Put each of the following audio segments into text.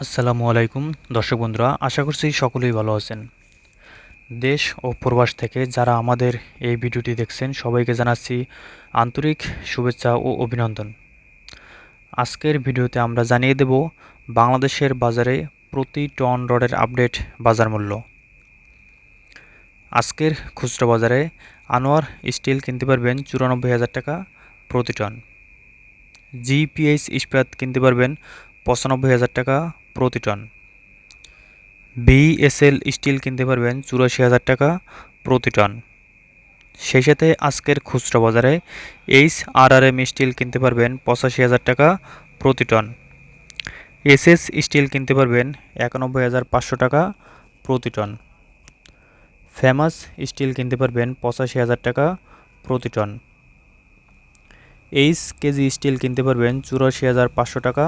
আসসালামু আলাইকুম, দর্শক বন্ধুরা, আশা করছি সকলেই ভালো আছেন। দেশ ও প্রবাস থেকে যারা আমাদের এই ভিডিওটি দেখছেন, সবাইকে জানাচ্ছি আন্তরিক শুভেচ্ছা ও অভিনন্দন। আজকের ভিডিওতে আমরা জানিয়ে দেব বাংলাদেশের বাজারে প্রতি টন রডের আপডেট বাজার মূল্য। আজকের খুচরা বাজারে আনোয়ার স্টিল কিনতে পারবেন চুরানব্বই হাজার টাকা প্রতি টন। জিপিএইচ ইস্পাত কিনতে পারবেন পঁচানব্বই হাজার টাকা প্রতি টন বিএসএল স্টিল কিনতে পারবেন চুরাশি হাজার টাকা প্রতি টন সেই সাথে আজকের খুচরা বাজারে H R R M steel কিনতে পারবেন পঁচাশি হাজার টাকা প্রতি টন এসএস স্টিল কিনতে পারবেন একানব্বই হাজার পাঁচশো টাকা প্রতি টন ফেমাস স্টিল কিনতে পারবেন পঁচাশি হাজার টাকা প্রতি টন এইচ কেজি স্টিল কিনতে পারবেন চুরাশি হাজার পাঁচশো টাকা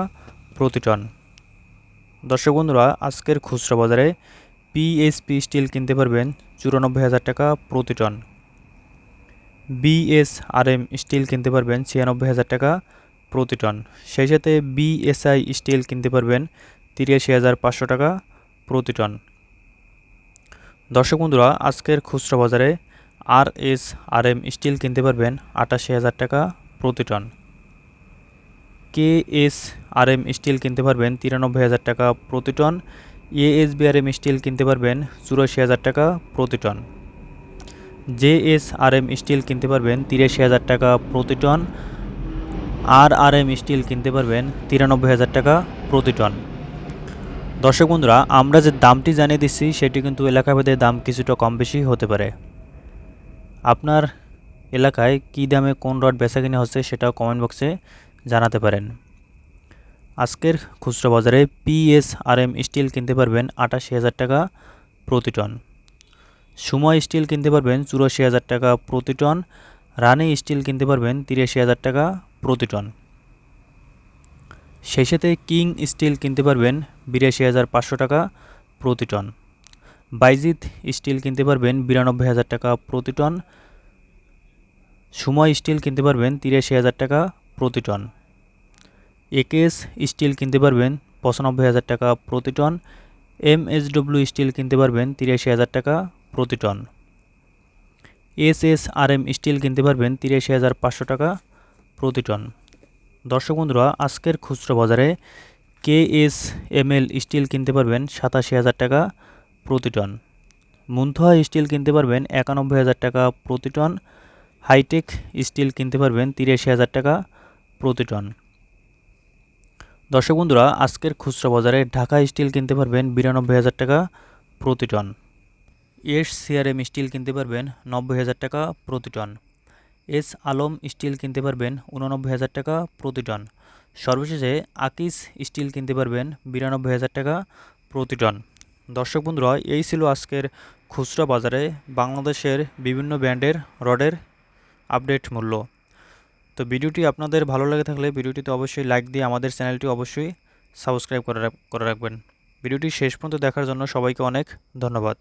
প্রতি টন দর্শক বন্ধুরা, আজকের খুচরা বাজারে পিএসপি স্টিল কিনতে পারবেন চুরানব্বই হাজার টাকা প্রতি টন। বিএসআরএম স্টিল কিনতে পারবেন ছিয়ানব্বই হাজার টাকা প্রতি টন। সেই সাথে বিএসআই স্টিল কিনতে পারবেন তিরাশি হাজার পাঁচশো টাকা প্রতি টন। দর্শক বন্ধুরা, আজকের খুচরা বাজারে R S R M steel কিনতে পারবেন আটাশি হাজার টাকা প্রতি ton. K S R M steel কিনতে পারবেন তিরানব্বই হাজার টাকা প্রতি টন, এএসবিআরএম স্টিল কিনতে পারবেন চুরাশি হাজার টাকা প্রতি ton. J S R M steel কিনতে পারবেন তিরাশি হাজার টাকা প্রতি ton R R M steel কিনতে পারবেন তিরানব্বই হাজার টাকা প্রতি টন। দর্শক বন্ধুরা, আমরা যে দামটি জানিয়ে দিচ্ছি, সেটি কিন্তু এলাকাভেদে দাম কিছুটা কম বেশি হতে পারে। আপনার এলাকায় কী দামে কোন রড বেচা কিনে হচ্ছে সেটাও কমেন্ট বক্সে জানাতে পারেন। আজকের খুচরো বাজারে পিএসআরএম স্টিল কিনতে পারবেন আটাশি হাজার টাকা প্রতি টন। সময় স্টিল কিনতে পারবেন চুরাশি হাজার টাকা প্রতি টন। রানি স্টিল কিনতে পারবেন তিরাশি হাজার টাকা প্রতি টন। সেই সাথে কিং স্টিল কিনতে পারবেন বিরাশি হাজার পাঁচশো টাকা প্রতি টন। বাইজিৎ স্টিল কিনতে পারবেন বিরানব্বই হাজার টাকা প্রতি টন। সময় স্টিল কিনতে পারবেন তিরাশি হাজার টাকা প্রতি টন। একেএস স্টিল কিনতে পারবেন পঁচানব্বই হাজার টাকা প্রতি টন, এমএসডব্লিউ স্টিল কিনতে পারবেন তিরাশি হাজার টাকা প্রতি ton. S S R M steel কিনতে পারবেন তিরাশি হাজার পাঁচশো টাকা প্রতি টন। দর্শক বন্ধুরা, আজকের খুচরো বাজারে K S M L steel কিনতে পারবেন সাতাশি হাজার টাকা প্রতি টন। মুন্থা স্টিল কিনতে পারবেন একানব্বই হাজার টাকা প্রতি টন, হাইটেক স্টিল কিনতে পারবেন তিরাশি হাজার টাকা প্রতি টন। দর্শক বন্ধুরা, আজকের খুচরা বাজারে ঢাকা স্টিল কিনতে পারবেন বিরানব্বই হাজার টাকা প্রতি টন। এস সিআরএম স্টিল কিনতে পারবেন নব্বই হাজার টাকা প্রতি টন। এস আলম স্টিল কিনতে পারবেন উননব্বই হাজার টাকা প্রতি টন। সর্বশেষে আকিস স্টিল কিনতে পারবেন বিরানব্বই হাজার টাকা প্রতি টন। দর্শক বন্ধুরা, এই ছিল আজকের খুচরা বাজারে বাংলাদেশের বিভিন্ন ব্র্যান্ডের রডের আপডেট মূল্য। তো ভিডিওটি আপনাদের ভালো লাগে থাকলে ভিডিওটিতে অবশ্যই লাইক দিয়ে আমাদের চ্যানেলটি অবশ্যই সাবস্ক্রাইব করে করে রাখবেন। ভিডিওটি শেষ পর্যন্ত দেখার জন্য সবাইকে অনেক ধন্যবাদ।